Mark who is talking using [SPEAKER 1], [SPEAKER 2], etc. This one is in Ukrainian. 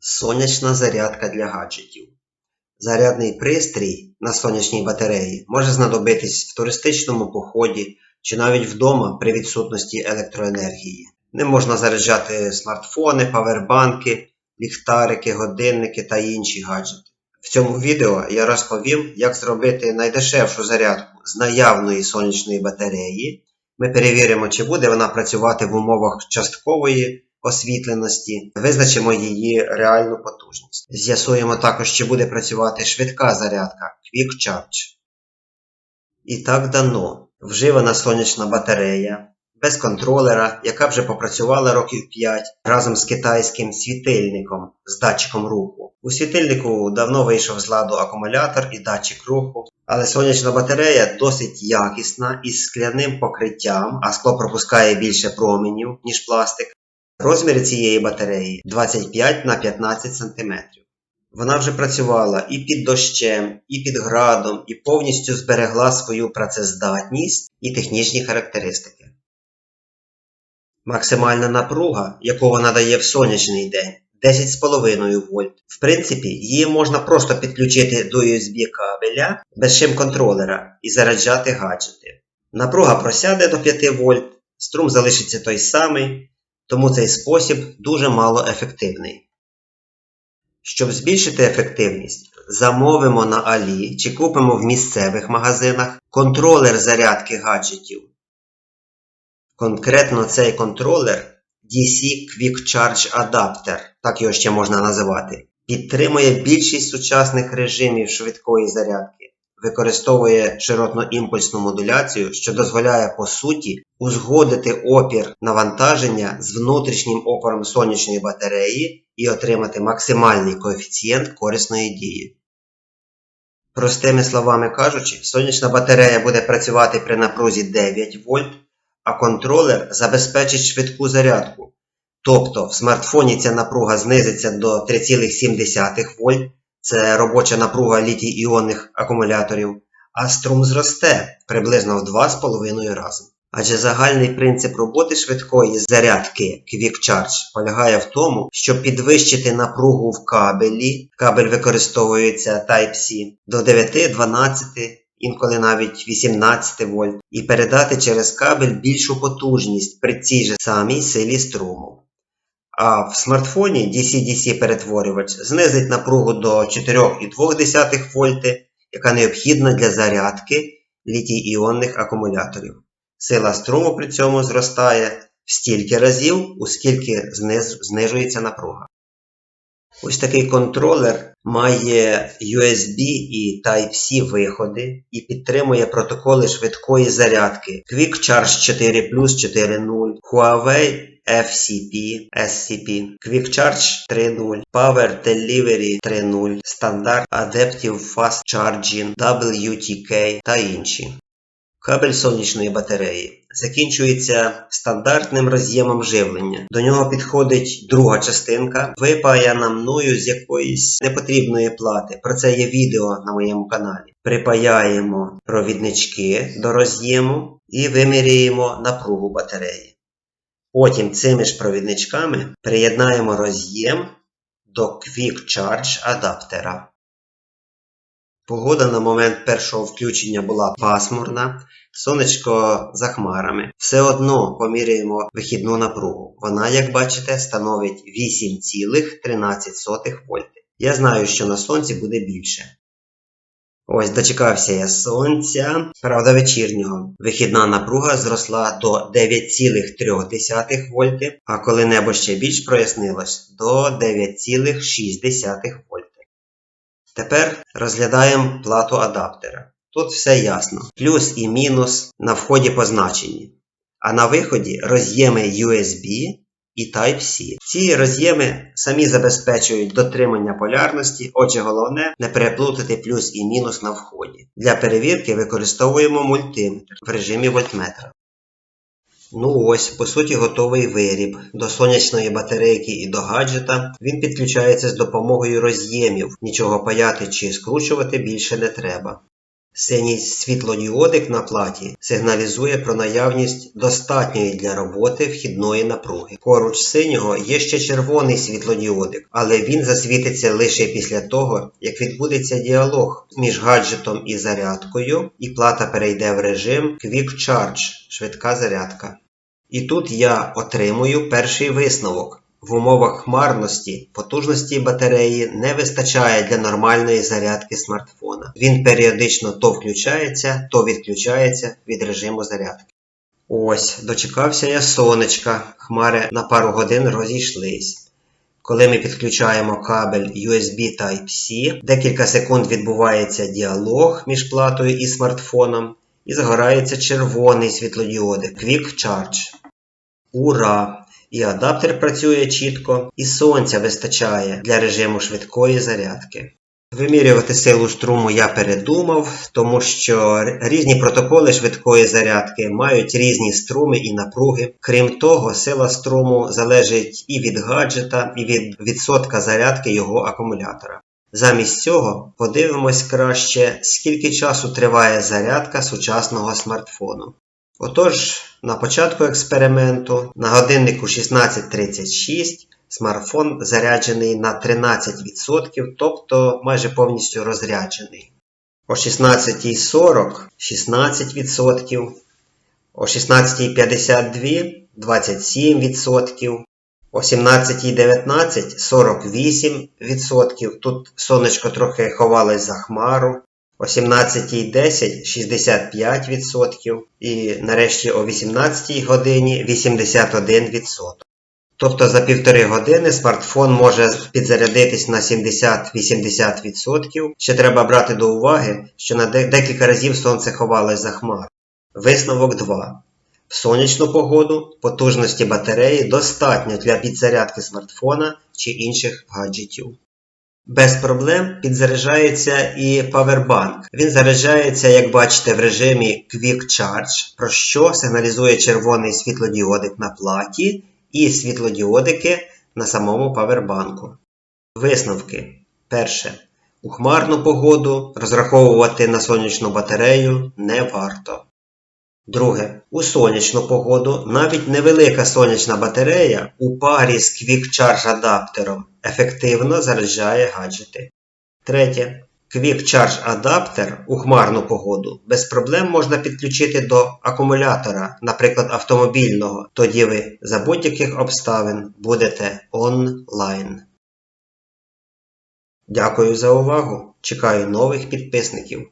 [SPEAKER 1] Сонячна зарядка для гаджетів. Зарядний пристрій на сонячній батареї може знадобитись в туристичному поході чи навіть вдома при відсутності електроенергії. Ним можна заряджати смартфони, павербанки, ліхтарики, годинники та інші гаджети. В цьому відео я розповім, як зробити найдешевшу зарядку з наявної сонячної батареї. Ми перевіримо, чи буде вона працювати в умовах часткової освітленості, визначимо її реальну потужність. З'ясуємо також, чи буде працювати швидка зарядка Quick Charge. І так дано. Вживана сонячна батарея без контролера, яка вже попрацювала років 5 разом з китайським світильником з датчиком руху. У світильнику давно вийшов з ладу акумулятор і датчик руху, але сонячна батарея досить якісна із скляним покриттям, а скло пропускає більше променів, ніж пластик. Розмір цієї батареї 25 на 15 см. Вона вже працювала і під дощем, і під градом, і повністю зберегла свою працездатність і технічні характеристики. Максимальна напруга, яку вона дає в сонячний день, 10,5 вольт. В принципі, її можна просто підключити до USB кабеля без шим-контролера і заряджати гаджети. Напруга просяде до 5 вольт, струм залишиться той самий, тому цей спосіб дуже мало ефективний. Щоб збільшити ефективність, замовимо на Алі чи купимо в місцевих магазинах контролер зарядки гаджетів. Конкретно цей контролер DC Quick Charge Adapter, так його ще можна називати, підтримує більшість сучасних режимів швидкої зарядки, використовує широтно-імпульсну модуляцію, що дозволяє по суті узгодити опір навантаження з внутрішнім опором сонячної батареї і отримати максимальний коефіцієнт корисної дії. Простими словами кажучи, сонячна батарея буде працювати при напрузі 9 вольт, а контролер забезпечить швидку зарядку. Тобто в смартфоні ця напруга знизиться до 3,7 вольт, це робоча напруга літій-іонних акумуляторів, а струм зросте приблизно в 2,5 рази. Адже загальний принцип роботи швидкої зарядки Quick Charge полягає в тому, щоб підвищити напругу в кабелі, кабель використовується Type-C, до 9, 12, інколи навіть 18 вольт, і передати через кабель більшу потужність при цій же самій силі струму. А в смартфоні DC-DC перетворювач знизить напругу до 4,2 вольти, яка необхідна для зарядки літій-іонних акумуляторів. Сила струму при цьому зростає в стільки разів, оскільки знижується напруга. Ось такий контролер має USB і Type-C виходи і підтримує протоколи швидкої зарядки Quick Charge 4 4.0, Huawei FCP, SCP, Quick Charge 3.0, Power Delivery 3.0, Standard Adaptive Fast Charging, WTK та інші. Кабель сонячної батареї закінчується стандартним роз'ємом живлення. До нього підходить друга частинка, випаяна мною з якоїсь непотрібної плати. Про це є відео на моєму каналі. Припаяємо провіднички до роз'єму і виміряємо напругу батареї. Потім цими ж провідничками приєднаємо роз'єм до Quick Charge адаптера. Погода на момент першого включення була пасмурна, сонечко за хмарами. Все одно поміряємо вихідну напругу. Вона, як бачите, становить 8,13 вольти. Я знаю, що на сонці буде більше. Ось дочекався я сонця, правда вечірнього. Вихідна напруга зросла до 9,3 вольти, а коли небо ще більш прояснилось, до 9,6 вольти. Тепер розглядаємо плату адаптера. Тут все ясно. Плюс і мінус на вході позначені. А на виході роз'єми USB і Type-C. Ці роз'єми самі забезпечують дотримання полярності, отже, головне не переплутати плюс і мінус на вході. Для перевірки використовуємо мультиметр в режимі вольтметра. Ну ось, по суті, готовий виріб. До сонячної батарейки і до гаджета він підключається з допомогою роз'ємів. Нічого паяти чи скручувати більше не треба. Синій світлодіодик на платі сигналізує про наявність достатньої для роботи вхідної напруги. Поруч синього є ще червоний світлодіодик, але він засвітиться лише після того, як відбудеться діалог між гаджетом і зарядкою, і плата перейде в режим Quick Charge швидка зарядка. І тут я отримую перший висновок. В умовах хмарності потужності батареї не вистачає для нормальної зарядки смартфона. Він періодично то включається, то відключається від режиму зарядки. Ось, дочекався я сонечка, хмари на пару годин розійшлись. Коли ми підключаємо кабель USB Type-C, декілька секунд відбувається діалог між платою і смартфоном, і загорається червоний світлодіодик Quick Charge. Ура! І адаптер працює чітко, і сонця вистачає для режиму швидкої зарядки. Вимірювати силу струму я передумав, тому що різні протоколи швидкої зарядки мають різні струми і напруги. Крім того, сила струму залежить і від гаджета, і від відсотка зарядки його акумулятора. Замість цього подивимось краще, скільки часу триває зарядка сучасного смартфону. Отож, на початку експерименту на годиннику 16.36 смартфон заряджений на 13%, тобто майже повністю розряджений. О 16.40 16%, о 16.52 27%, о 17.19 48%. Тут сонечко трохи ховалось за хмару. О 17.10 65% і нарешті о 18 годині 81%. Тобто за півтори години смартфон може підзарядитись на 70-80%. Ще треба брати до уваги, що на декілька разів сонце ховалось за хмар. Висновок 2. В сонячну погоду потужності батареї достатньо для підзарядки смартфона чи інших гаджетів. Без проблем підзаряджається і павербанк. Він заряджається, як бачите, в режимі Quick Charge, про що сигналізує червоний світлодіодик на платі і світлодіодики на самому павербанку. Висновки. Перше. У хмарну погоду розраховувати на сонячну батарею не варто. Друге. У сонячну погоду навіть невелика сонячна батарея у парі з Quick Charge адаптером ефективно заряджає гаджети. Третє. Quick Charge адаптер у хмарну погоду без проблем можна підключити до акумулятора, наприклад, автомобільного. Тоді ви за будь-яких обставин будете онлайн. Дякую за увагу! Чекаю нових підписників.